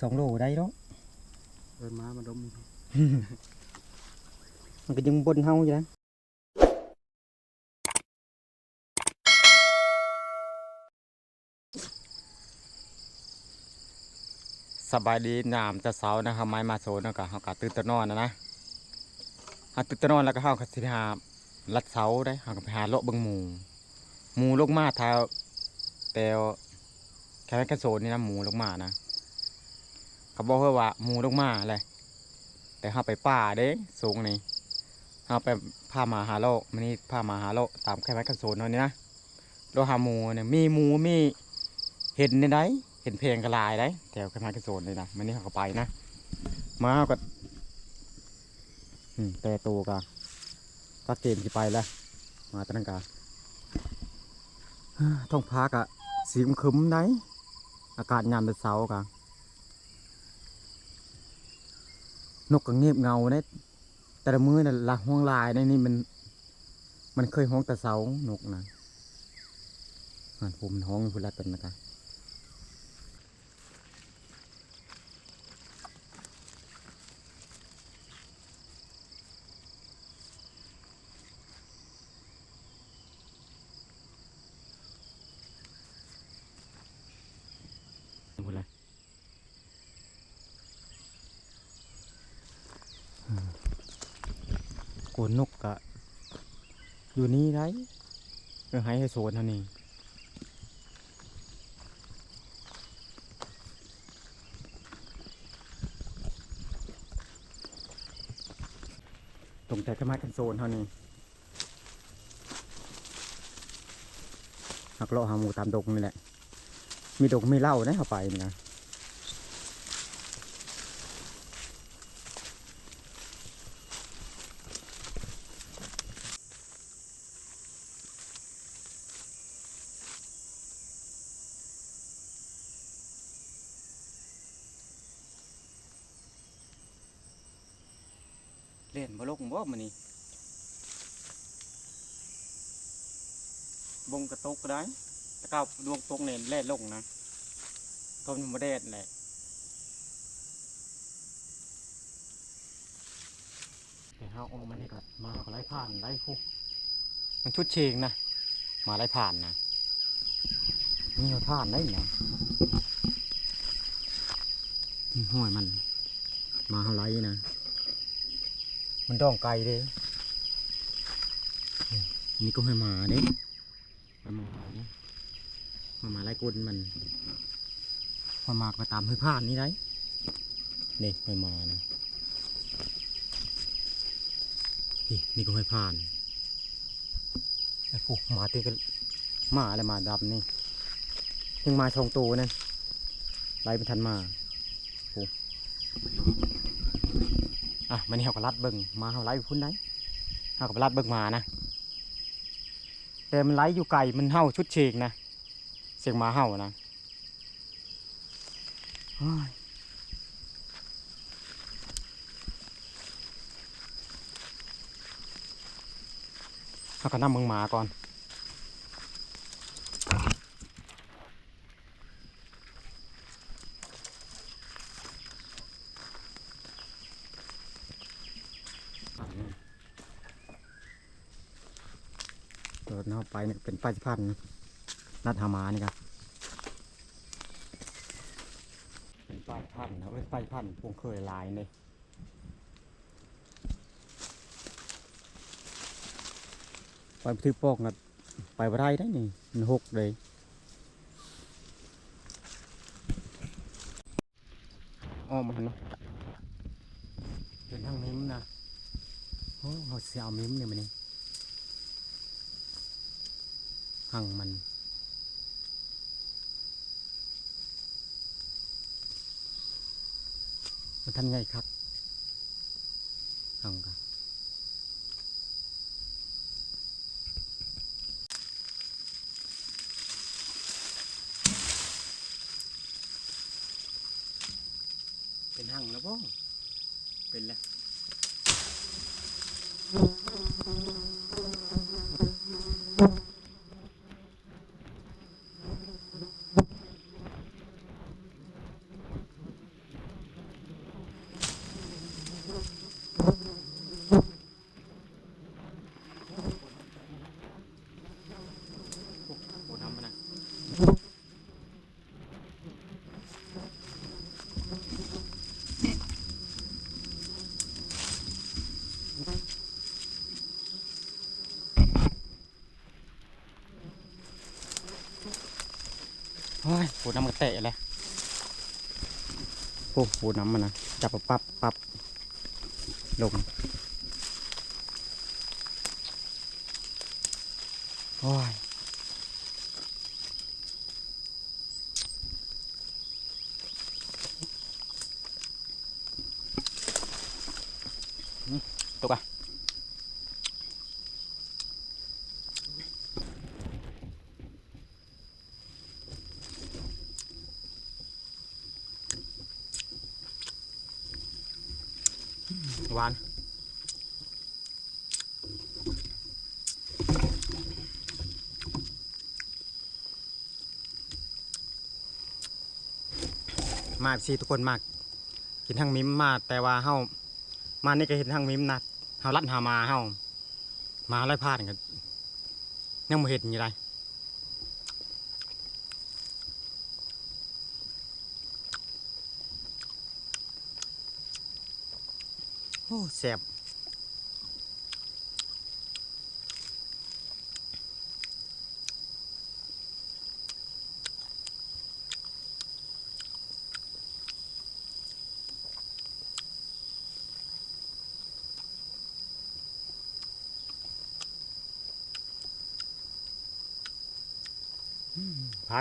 สองโลได้เนาะเอินม้ามาดม มันก็ยังบนเฮาอยู่นะสบายดีนามจะเสานะครับไม้มาโซนแล้วก็เฮาก็ตื่นแตะนอนนะนะเฮาตื่นแตะนอนแล้วก็เฮาก็สิไปหาลัดเสาได้เฮาก็ไปหาเลาะเบิ่งหมูหมูลงมาทาแต่แค่แค่โซนนี่นะหมูลงมานะ เขาบอกเพิ่นว่าหมูลงมาแหละแต่เฮาไปป่าเด้สูงนี่เฮาไปพามาหาโลกมันนี่พามาหาโลกตามแค่แค่โซนเท่านี้นะโลหาหมูเนี่ยมีหมูมีเห็ดในใดเห็นเพลงกระลายได้แถวแคณะกระโซนเลยนะมันนี่เขาก็ไปนะมาก็แต่ตัวกะก็เกมที่ไปแล้วมาตะนังกาท้องพักอะสีครึ้มได้อากาศยามเป็นเสาร์กะ นกก็เงียบเงาเนี่ยแต่ละมือน่ะละห้องลายในนี่มัน มันเคยห้องแต่เสานกนะอ่านผมห้องอยู่พุ่นละตันนะกะ โกนนกกะ อยู่นี่ไรเออให้ให้โซนเท่านี้ตรงแต่ก็มากันโซนเท่านี้หักเลาะหาหมูตามดงนี่แหละ มีดอกมีเหล้านะเข้าไปนี่นะ เล่นบ่ลงบ่มันนี่บงกระตกก็ได้ตะเก้าดวงตกเนี่ยแล่นลงนะก็มันมาแดดแหละแต่เฮาเอามันนี่ก็มาก็ไล่ผ่านไล่คู่มันชุดเชงนะ มาไล่ผ่านนะนี่มันผ่านได้นะนี่ห้อยมัน มาเฮาไล่นะ มันดองไกลเด้นี่นี่ก็ให้หมาเด้มาหมาเนี่ยมามาไล่กุนมันมามาก็ตามห้อยผ่านนี่ได้นี่ห้อยมานะนี่นี่ก็ห้อยผ่านไอ้พวกหมาตีกันหมาอะไรหมาดำนี่ยังมาชองตัวนั่นไล่ไม่ทันมาโอ้ อะมันนี่เขาก็ลัดเบิ่งมาเขาไล่อยู่พุ่นได้เขาก็ไปลัดเบิ่งมานะ แต่มันไล่อยู่ไกลมันเห่าชุดเชกนะเสียงหมาเห่านะเฮ้ยเอาก็นำมึงหมาก่อน เนเข้าไปเนี่ยเป็นป้ายพันธุ์นัดหามานี่ครับเป็นป้ายพันธุ์นะเว้ยป้ายพันธุ์พวงเคยลายเลยไปบันทึกโป้อกันไปได้ได้นี่มันหกเลยอ้อมมันเนาะเป็นทางมิ้มนะโอ้เขาเสียมิ้มเนี่ยมันนี่หั่งมัน มัน ทำไงครับเองกันเป็นหั่งแล้วพ่อเป็นแล้ว ฮ้ยปูน้ำมันเตะเลยโอ้ปูน้ำมันนะจับปั๊บปั๊บลงโอ้ยตกอะ หวาน มาซีทุกคนมากกินทั้งมิมมาแต่ว่าเฮามานี่ก็เห็นทั้งมิมนะเฮาลัดหามาเฮามาไล่พลาดกันยังบ่เห็นอย่างไรโอ้แสบ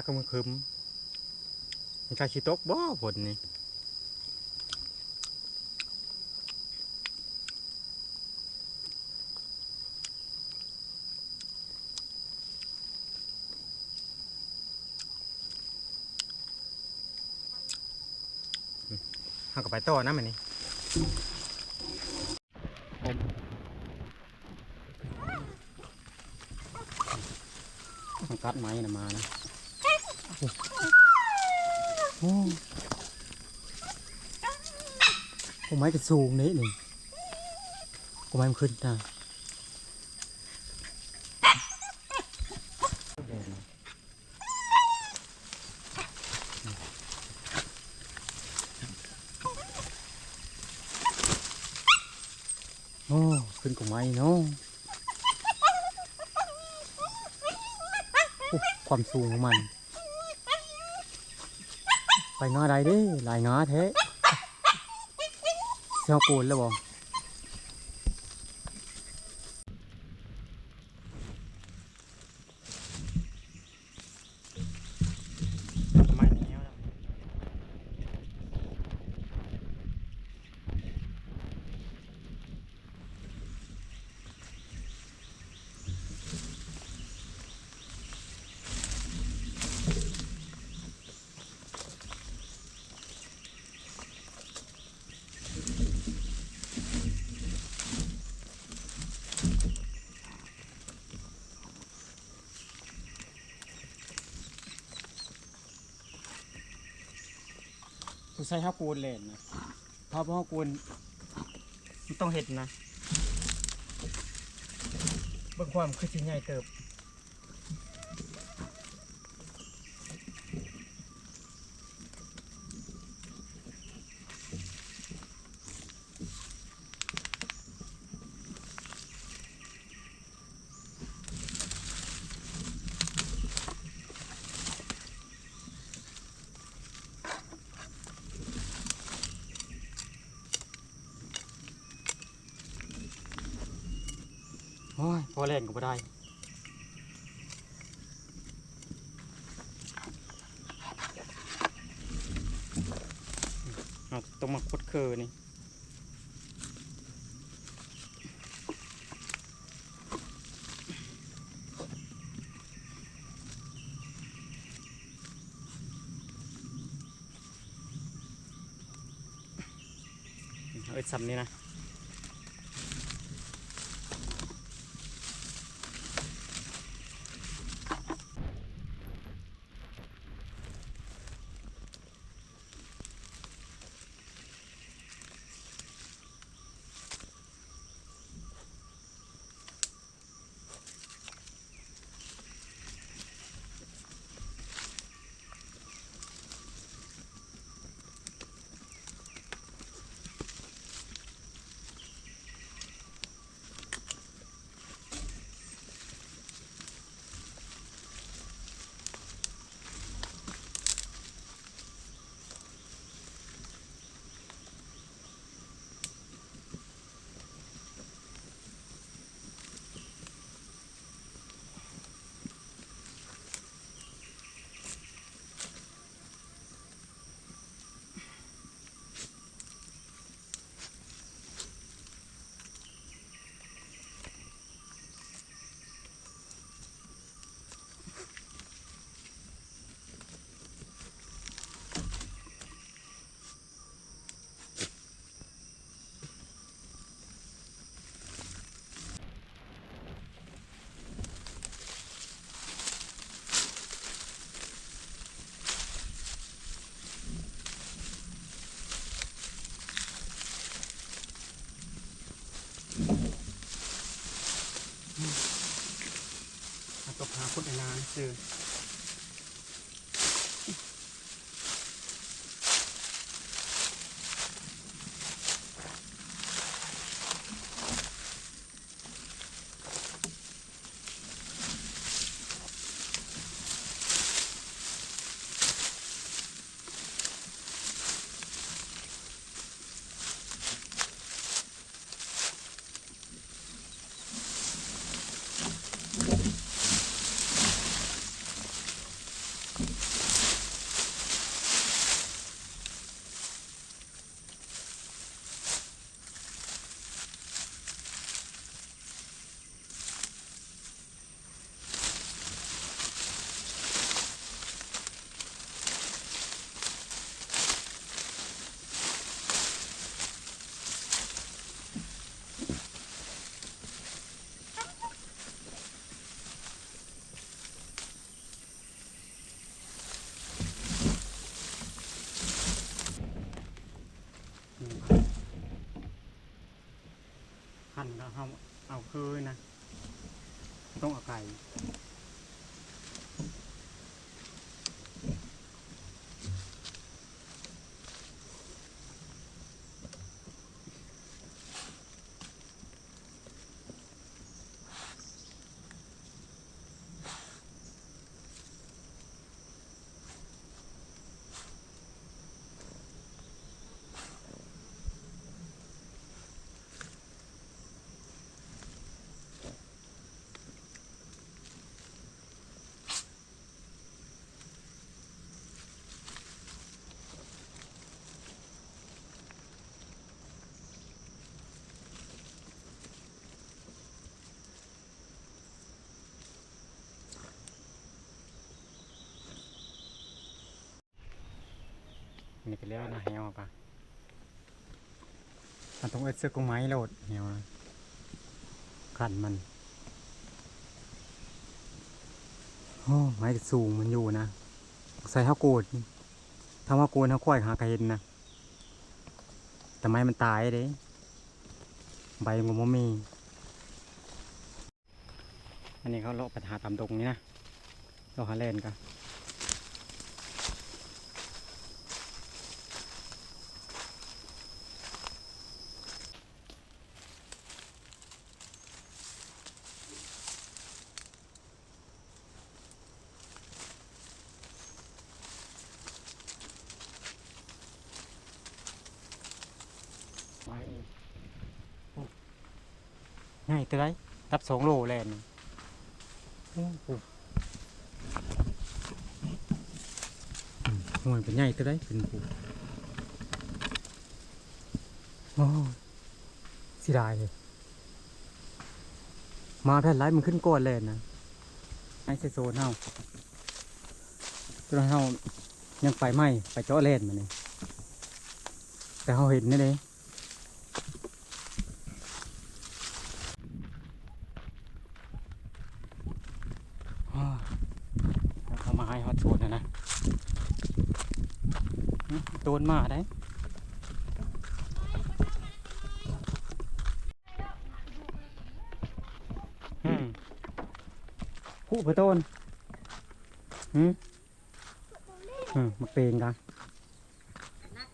ก็มันคึมมีใครชิตกบ่ฝนนี่ห้ากับไปต่อนะมันนี่ต้องกัดไม้นะมานะ โอ้ไม้กระสูงนี่นี่โอ้ไม้มันขึ้นนะโอ้ขึ้นกับไม้เนาะความสูงของมัน ไปงาใดเด้หลายงาแท้เสียวโกนแล้วบ่ ใช้ข้าวปูนเล่นนะเพราะข้าวปูนมันต้องเห็ดนะเบิ่งความคือสิใหญ่เติบ โอ้ยพอแรงก็บ่ได้ เอา ต้องมาคดเคอนี่เอ้ยสัมนี่นะ soon. เอาเอาคืนนะ ต้องเอาไก่ นี่ก็เรียกว่าหนาเหี่ยวปะมันต้องเอาเสื้อกุ้งไม้โหลดเหี่ยวขันมันโอ้ไม้สูงมันอยู่นะ ใส่ข้าวโกดถ้าว่าโกนเขาค่อยหากระเห็นนะแต่ไม้มันตายเด้ใบงมมี อันนี้เขาเลาะปัญหาตามตรงนี้นะเลาะหาเลนกัน ง่ายเตยรับสองโลแลนห่วยเป็นง่ายเตยเป็นปูโอ้สิดายเลยมาแผ่นไลท์มันขึ้นก่อนแลนนะไอ้เซโซนเฮาตัวเฮายังไปไหมไปเจาะแลนมาเนี่ยแต่เฮาเห็นนี่เลย อ้าวเอามาให้ฮอตโซนนะนะหึโดน มาได้อืมผู้ไปต้นหืมอืมมาเปงกันนัด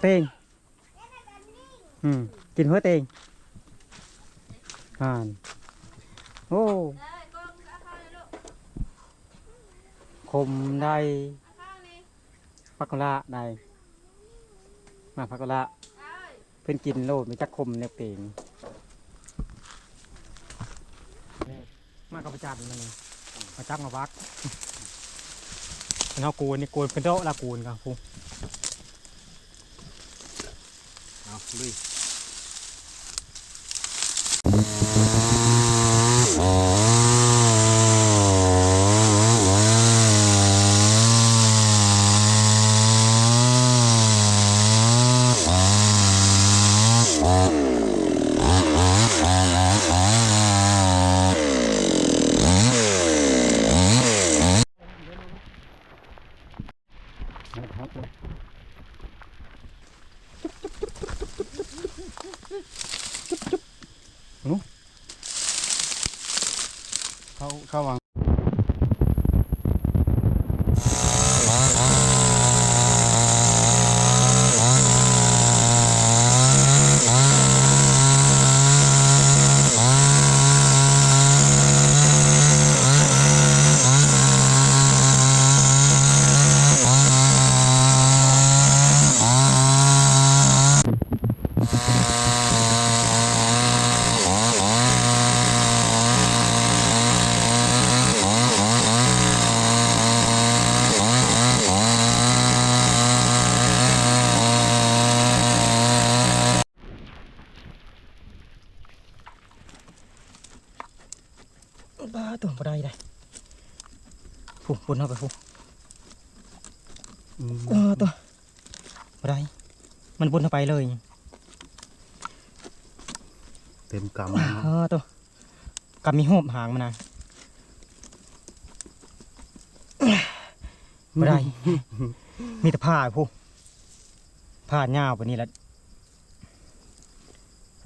เปงอืมกินเพื่อเตงอ่านโอ้ข้าเลยลูกคมได้ พักกะละได้มาพักกะละเพิ่นกินโลดมีจักคมเนี่ยเปงมากกับประจันมันนี่มาจับมาวักเอากูนี่กูเป็นโตะละกูนครับพูเอาลุย ครับเข้าเข้าวาง บ้าตัวบ่ได้เลยผู้ ปุ่นเข้าไปผู้เออตัวบ่ได้มันปุ่นเข้าไปเลยเต็มกเออตัวกับมีหูบหางมันนะบ่ได้ มีแต่ผ้าผู้ผ้าหญ้าปนี้แหละ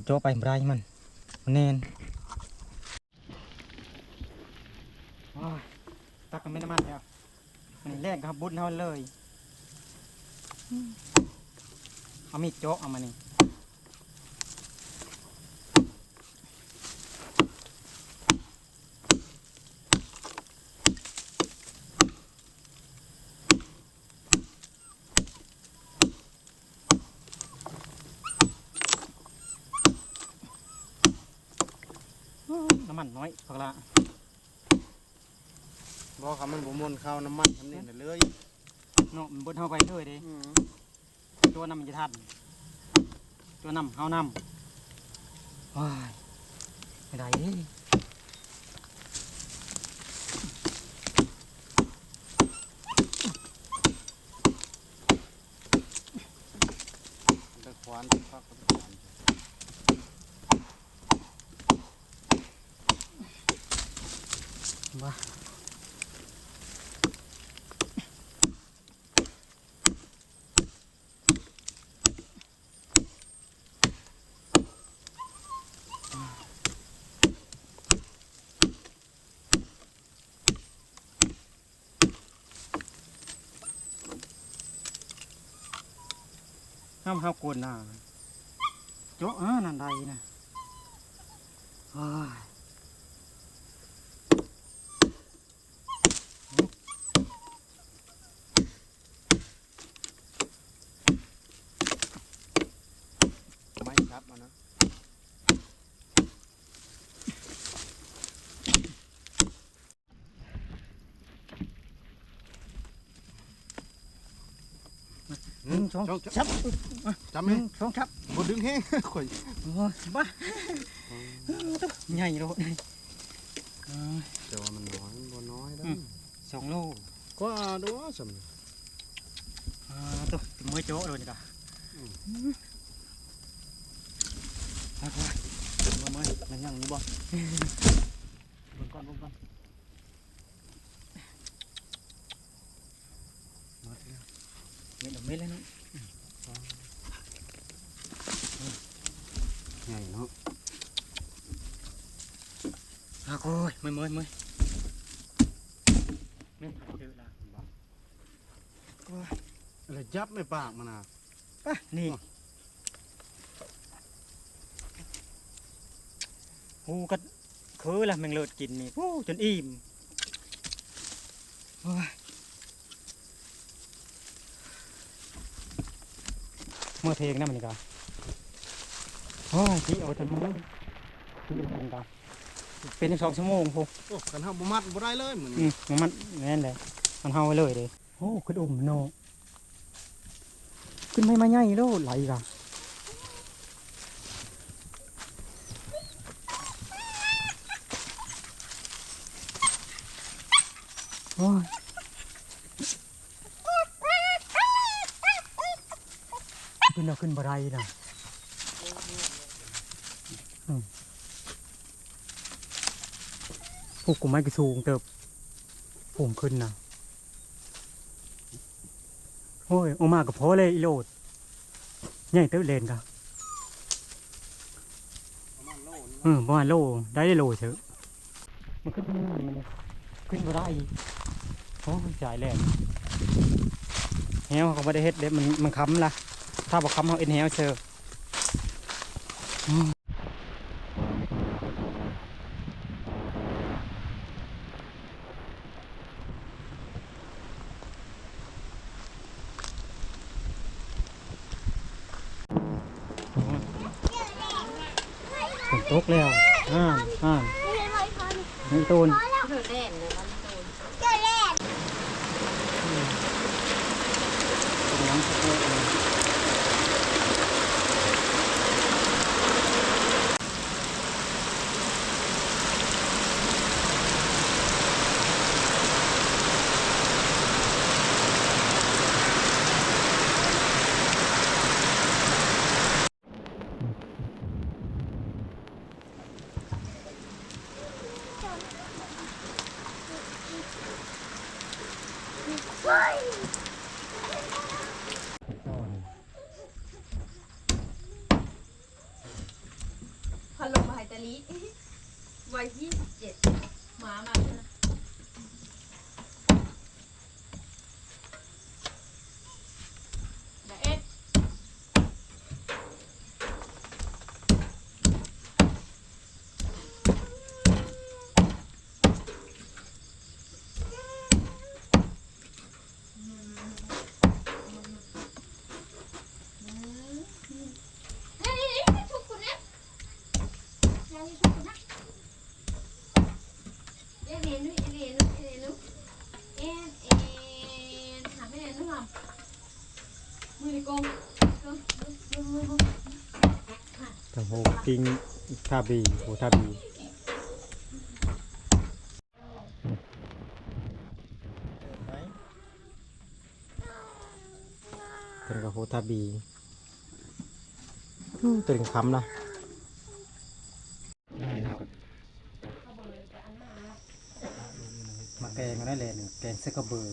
จาะไปบ่ได้มัน มันแน่น โอ้ย ตักกันไม่น้ำมันแล้วอันนี้แรกครับบุญเฮาเลยเอามีดโจ๊กเอามานี่น้ำมันน้อยพักละ บอกคำมันบ่มวนข้าวน้ำมันทำนี่เลยเนาะมันบนเฮาไปเลยดิตัวน้ำมันจะทันตัวน้ำเฮาน้ำว้ายไม่ได้ด้ ตะควานตะควักตะควาน ว่า น้ำห้ามกวนนะโจ๊ะอ่านั่นใดนะว้ย ไม่ครับมันนะ หนึ่ง สองจชับจำหไหมนึ่งสองชับบ่ดึงแห้งข่อยโอ้ยบ้าใหญ่โลดเลยอ่าแต่ว่ามันน้อยมันบ่น้อยได้อืมสองโลก็ดูว่าสำอ่าตัวมือโจ๊ะเลยจ้ะอืมมาไปมือมือมันยังอยู่บ่เบิ่งก่อนเบิ่งก่อนหมดแล้วเม็ดดอกเม็ดแล้วนะใหญ่เนาะ อะโอ้ยมือมือมือเม็ดเจอแล้วโอ้ยแล้วจับไม่ปากมันน่ะไปนี่หูก็คือละแมงเลิดกินนี่โอ้จนอิ่มโอ้ยเมื่อเพลงนั่นมันนี่ก็โอ้ยที่เอาจนมือที่เอาจนกัน เป็นอีกสองชั่วโมงพวกโอ้กันเฮาบ่มัดบ่ได้เลยเหมือนอืมมันแน่นเลยมันเฮาไว้เลยเลยโอ้ขึ้นอุ่มโนขึ้นไม่มาใหญ่โลดไหลกันโอ้ยขึ้นเอาขึ้นบ่ได้นะอืม พวกกูไม่กระสูงเติบผมขึ้นนะโอ้ยออกมากับพอเลยอีโลดใหญ่เติบเลนครับประมาณโลนึงเออประมาณโลได้โลเถอะมันขึ้นไม่ได้มันเลยขึ้นมาได้อีกโอ้ยจ่ายแรงแฮวเขาไม่ได้เฮ็ดเด็มันมันค้ำละถ้าบอกค้ำเขาเอ็นแฮวเชออืมฝนตกแล้วอ่านอ่านนี่ตูน เธอเล่นเลยมันโดน อ วัยยี่สิบเจ็ดหมามาเลยนะเดี๋ยวเอ็ด นี่นี่นี่ทุกคนนะยังทุกคนนะเอ็นเอ็นนุ้ยเอ็นเอ็นนุ้ยเอ็นเอ็นนุ้ยเอ็นเอ็นหาไม่เอ็นนุ้ย หรอมือในกงกงมือมือมือทำโหปิ้งทาบีโหทาบีเป็นกับโหทาบีตัวถึงคำนะมาแกงก็ได้เลยหนึ่ง แกงเสื้อกระเบือ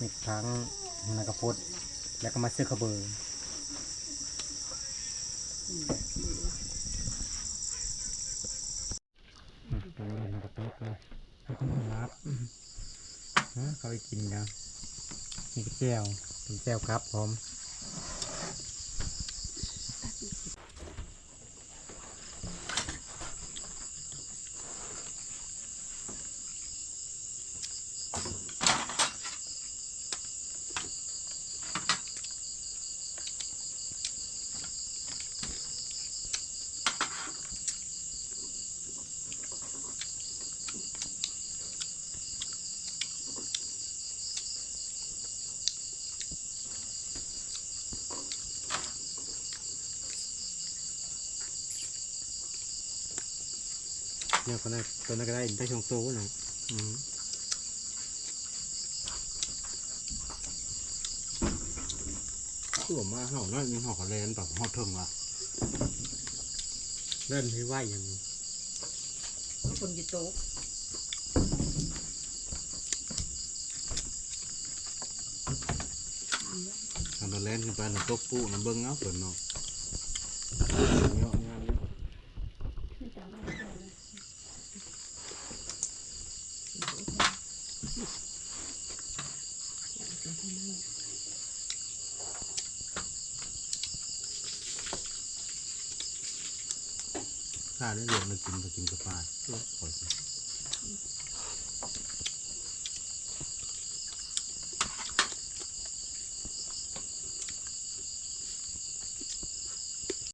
มีทั้งนากระพดแล้วก็มาเสื้อกระเบือไปเลยนากระพดเลยแล้วก็มารับฮะเขาไปกินกันนี่ก็แจ่วเป็นแจ่วครับผม เนี่ย คนนั้นคนนั้นก็ได้ได้ชงโตนะอืมคือว่ามาเห่าน้อยมีเห่าขอแลนแบบฮอดเทิงว่ะเล่นที่ไหวอย่างนี้คนอยู่โต๊ะทำตะแลนขึ้นไปน่ะตกปูน้ำเบิ้งเอาเปิดเนาะเนาะงานเนี้ย ข้าได้เรียนมา กินก็กินกับปลาขอสิ